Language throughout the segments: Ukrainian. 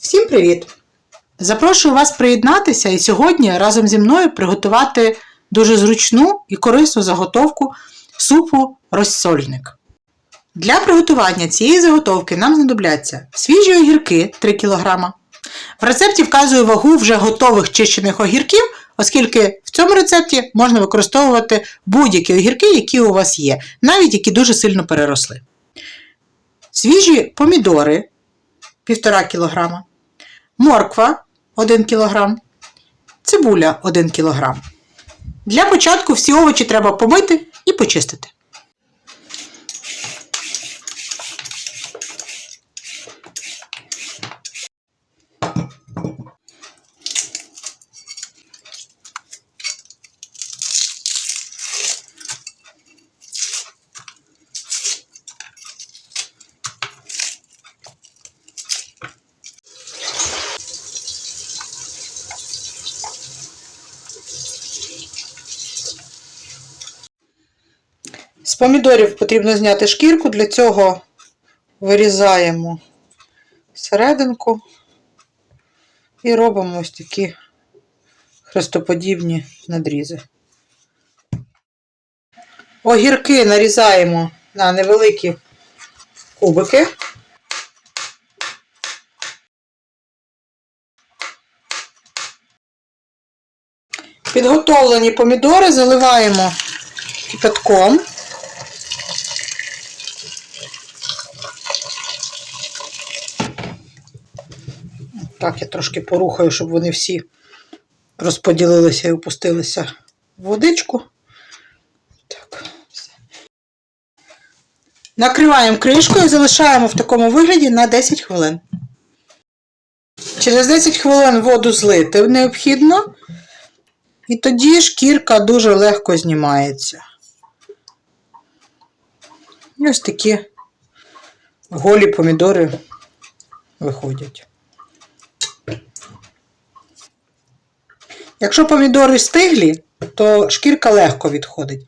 Всім привіт! Запрошую вас приєднатися і сьогодні разом зі мною приготувати дуже зручну і корисну заготовку супу розсольник. Для приготування цієї заготовки нам знадобляться свіжі огірки 3 кг. В рецепті вказую вагу вже готових чищених огірків, оскільки в цьому рецепті можна використовувати будь-які огірки, які у вас є, навіть які дуже сильно переросли. Свіжі помідори 1,5 кг, морква 1 кг, цибуля 1 кг. Для початку всі овочі треба помити і почистити. Помідорів потрібно зняти шкірку, для цього вирізаємо серединку і робимо ось такі хрестоподібні надрізи. Огірки нарізаємо на невеликі кубики. Підготовлені помідори заливаємо кипятком. Так, я трошки порухаю, щоб вони всі розподілилися і опустилися в водичку. Так, все. Накриваємо кришкою і залишаємо в такому вигляді на 10 хвилин. Через 10 хвилин воду злити необхідно, і тоді шкірка дуже легко знімається. І ось такі голі помідори виходять. Якщо помідори стиглі, то шкірка легко відходить.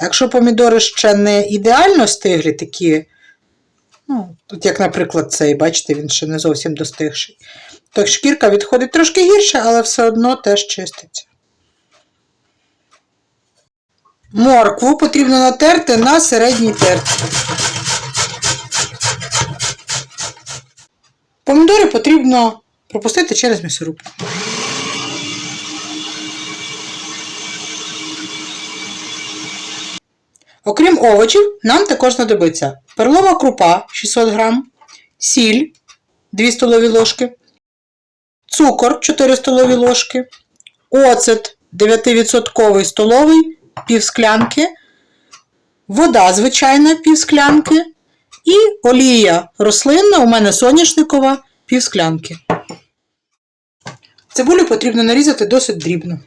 Якщо помідори ще не ідеально стиглі, такі, ну, от як, наприклад, цей, бачите, він ще не зовсім достигший, то шкірка відходить трошки гірше, але все одно теж чиститься. Моркву потрібно натерти на середній терці. Помідори потрібно пропустити через м'ясорубку. Окрім овочів, нам також знадобиться перлова крупа 600 г, сіль 2 столові ложки, цукор 4 столові ложки, оцет 9% столовий пів склянки, вода звичайна пів склянки і олія рослинна, у мене соняшникова пів склянки. Цибулю потрібно нарізати досить дрібно.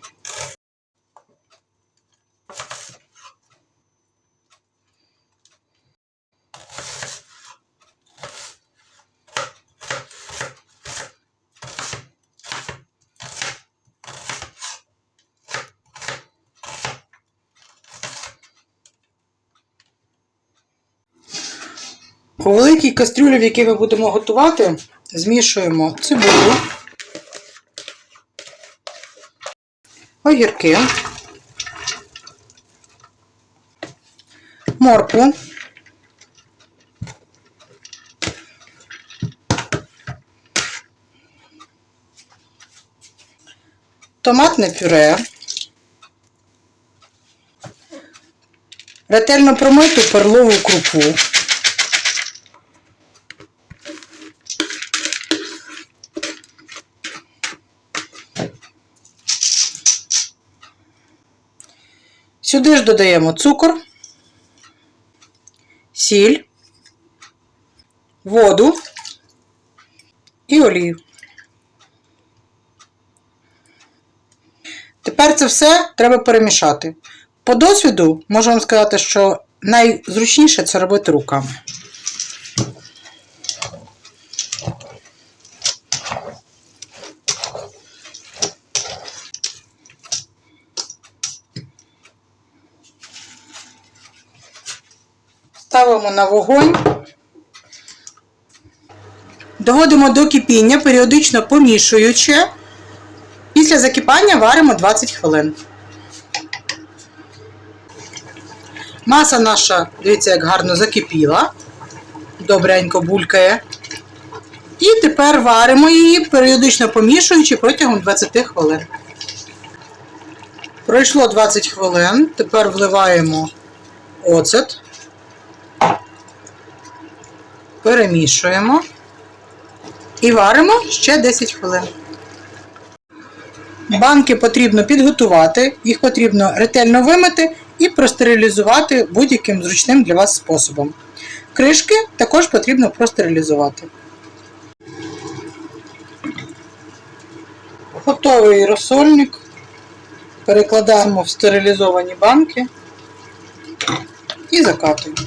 У великій кастрюлі, в якій ми будемо готувати, змішуємо цибулю, огірки, моркву, томатне пюре, ретельно промиту перлову крупу. Сюди ж додаємо цукор, сіль, воду і олію. Тепер це все треба перемішати. По досвіду можу вам сказати, що найзручніше це робити руками. Ставимо на вогонь Доводимо до кипіння, періодично помішуючи. Після закипання варимо 20 хвилин. Маса наша, дивіться, як гарно закипіла. Добренько булькає. І тепер варимо її, періодично помішуючи протягом 20 хвилин. Пройшло 20 хвилин. Тепер вливаємо оцет. Перемішуємо. І варимо ще 10 хвилин. Банки потрібно підготувати, їх потрібно ретельно вимити і простерилізувати будь-яким зручним для вас способом. Кришки також потрібно простерилізувати. Готовий розсольник. Перекладаємо в стерилізовані банки і закатуємо.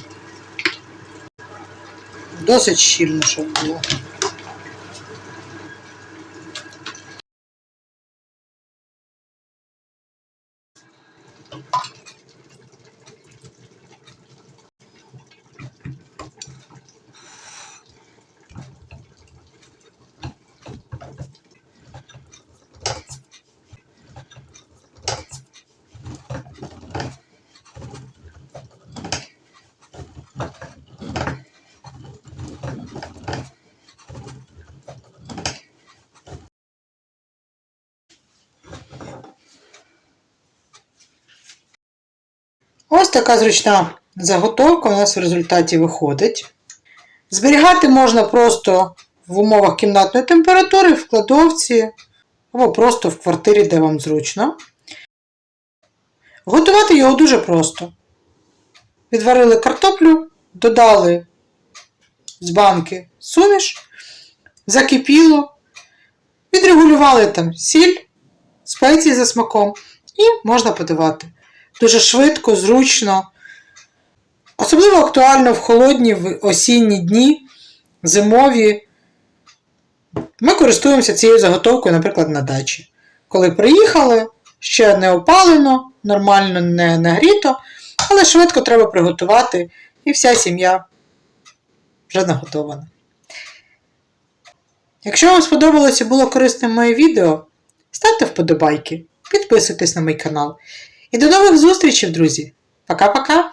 Досить щільно, щоб було. Ось така зручна заготовка у нас в результаті виходить. Зберігати можна просто в умовах кімнатної температури, в кладовці або просто в квартирі, де вам зручно. Готувати його дуже просто. Відварили картоплю, додали з банки суміш, закипіло, відрегулювали там сіль, спеції за смаком і можна подавати. Дуже швидко, зручно. Особливо актуально в холодні в осінні дні, зимові. Ми користуємося цією заготовкою, наприклад, на дачі. Коли приїхали, ще не опалено, нормально не нагріто, але швидко треба приготувати, і вся сім'я вже наготована. Якщо вам сподобалося і було корисним моє відео, ставте вподобайки, підписуйтесь на мій канал. І до нових зустрічей, друзі! Пока-пока!